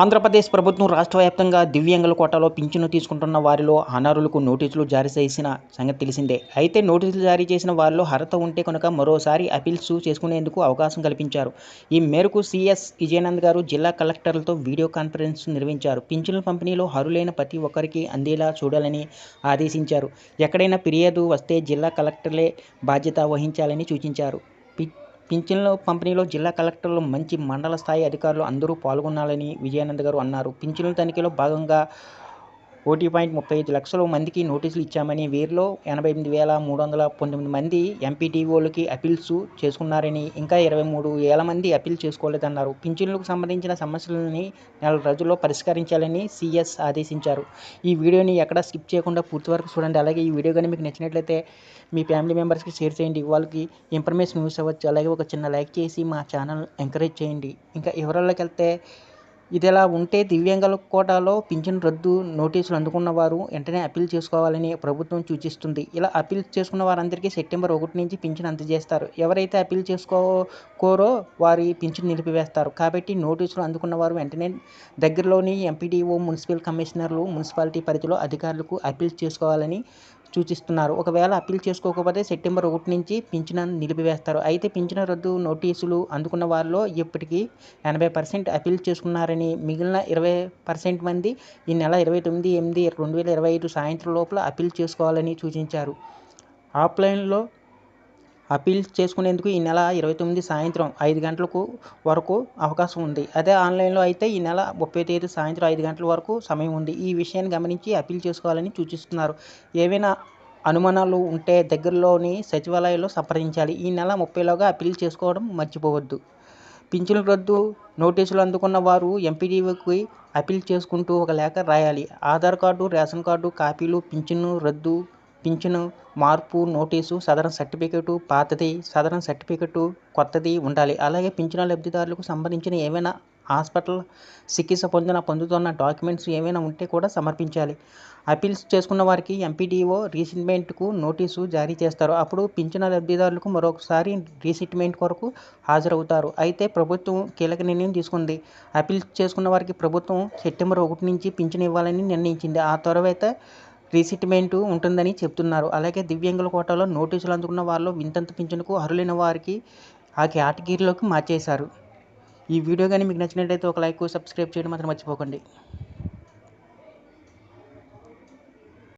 ఆంధ్రప్రదేశ్ ప్రభుత్వం రాష్ట్ర వ్యాప్తంగా దివ్యాంగుల కోటాలో పింఛను తీసుకుంటున్న వారిలో అనర్హులకు నోటీసులు జారీ చేసిన సంగతి తెలిసిందే. అయితే నోటీసులు జారీ చేసిన వారిలో అర్హత ఉంటే కనుక మరోసారి అపీల్స్ చేసుకునేందుకు అవకాశం కల్పించారు. ఈ మేరకు సీఎస్ విజయానంద్ గారు జిల్లా కలెక్టర్లతో వీడియో కాన్ఫరెన్స్ నిర్వహించారు. పింఛన్ల పంపిణీలో అర్హులైన ప్రతి ఒక్కరికి అందేలా చూడాలని ఆదేశించారు. ఎక్కడైనా ఫిర్యాదు వస్తే జిల్లా కలెక్టర్లే బాధ్యత వహించాలని సూచించారు. పి పింఛన్ల పంపిణీలో జిల్లా కలెక్టర్లు మంచి మండల స్థాయి అధికారులు అందరూ పాల్గొనాలని విజయానంద్ గారు అన్నారు. పింఛన్ల తనిఖీలో భాగంగా ఒకటి పాయింట్ ముప్పై ఐదు లక్షల మందికి నోటీసులు ఇచ్చామని వీరిలో ఎనభై ఎనిమిది వేల మూడు వందల పంతొమ్మిది మంది ఎంపీటీఓలకి అపీల్స్ చేసుకున్నారని ఇంకా ఇరవై మూడు వేల మంది అపీల్ చేసుకోలేదన్నారు. పింఛన్లకు సంబంధించిన సమస్యలని నెల రోజుల్లో పరిష్కరించాలని సిఎస్ ఆదేశించారు. ఈ వీడియోని ఎక్కడ స్కిప్ చేయకుండా పూర్తి వరకు చూడండి. అలాగే ఈ వీడియో కానీ మీకు నచ్చినట్లయితే మీ ఫ్యామిలీ మెంబర్స్కి షేర్ చేయండి. వాళ్ళకి ఇన్ఫర్మేషన్ యూస్ అవ్వచ్చు. అలాగే ఒక చిన్న లైక్ చేసి మా ఛానల్ ఎంకరేజ్ చేయండి. ఇంకా వివరాల్లోకి వెళ్తే ఇదిలా ఉంటే దివ్యాంగుల కోటాలో పింఛన్ రద్దు నోటీసులు అందుకున్న వారు వెంటనే అప్పీల్ చేసుకోవాలని ప్రభుత్వం సూచిస్తుంది. ఇలా అప్పీల్ చేసుకున్న వారందరికీ సెప్టెంబర్ ఒకటి నుంచి పింఛన్ అందజేస్తారు. ఎవరైతే అప్పీల్ చేసుకోకోరో వారి పింఛన్ నిలిపివేస్తారు. కాబట్టి నోటీసులు అందుకున్న వారు వెంటనే దగ్గరలోని ఎంపీడీఓ మున్సిపల్ కమిషనర్లు మున్సిపాలిటీ పరిధిలో అధికారులకు అప్పీల్ చేసుకోవాలని సూచిస్తున్నారు. ఒకవేళ అప్పీల్ చేసుకోకపోతే సెప్టెంబర్ ఒకటి నుంచి పింఛన్ నిలిపివేస్తారు. అయితే పింఛన్ రద్దు నోటీసులు అందుకున్న వారిలో ఇప్పటికీ ఎనభై పర్సెంట్ అప్పీల్ చేసుకున్నారని మిగిలిన ఇరవై పర్సెంట్ మంది ఈ నెల ఇరవై తొమ్మిది ఎనిమిది రెండు వేల ఇరవై ఐదు సాయంత్రం లోపల అప్పీల్ చేసుకోవాలని సూచించారు. ఆఫ్లైన్లో అప్పీల్ చేసుకునేందుకు ఈ నెల ఇరవై తొమ్మిది సాయంత్రం ఐదు గంటలకు వరకు అవకాశం ఉంది. అదే ఆన్లైన్లో అయితే ఈ నెల ముప్పై తేదీ సాయంత్రం ఐదు గంటల వరకు సమయం ఉంది. ఈ విషయాన్ని గమనించి అప్పీల్ చేసుకోవాలని సూచిస్తున్నారు. ఏవైనా అనుమానాలు ఉంటే దగ్గరలోని సచివాలయంలో సంప్రదించాలి. ఈ నెల ముప్పైలోగా అప్పీల్ చేసుకోవడం మర్చిపోవద్దు. పింఛను రద్దు నోటీసులు అందుకున్న వారు ఎంపీడీఓకి అప్పీల్ చేసుకుంటూ ఒక లేఖ రాయాలి. ఆధార్ కార్డు రేషన్ కార్డు కాపీలు పింఛను రద్దు పింఛను మార్పు నోటీసు సదరన్ సర్టిఫికేటు పాతది సదరన్ సర్టిఫికేటు కొత్తది ఉండాలి. అలాగే పింఛను లబ్ధిదారులకు సంబంధించిన ఏమైనా హాస్పిటల్ చికిత్స పొందిన పొందుతున్న డాక్యుమెంట్స్ ఏమైనా ఉంటే కూడా సమర్పించాలి. అపీల్స్ చేసుకున్న వారికి ఎంపీడీఓ రీసెట్మెంట్కు నోటీసు జారీ చేస్తారు. అప్పుడు పింఛన లబ్ధిదారులకు మరొకసారి రీసెట్మెంట్ కొరకు హాజరవుతారు. అయితే ప్రభుత్వం కీలక నిర్ణయం తీసుకుంది. అపీల్ చేసుకున్న వారికి ప్రభుత్వం సెప్టెంబర్ ఒకటి నుంచి పింఛను ఇవ్వాలని నిర్ణయించింది. ఆ తర్వాత రీసెట్మెంటు ఉంటుందని చెప్తున్నారు. అలాగే దివ్యాంగుల కోటాలో నోటీసులు అందుకున్న వారిలో వింతంత పింఛనుకు అర్హులైన వారికి ఆ కేటగిరీలోకి మార్చేశారు. ఈ వీడియో కానీ మీకు నచ్చినట్లయితే ఒక లైక్ సబ్స్క్రైబ్ చేయడం మాత్రం మర్చిపోకండి.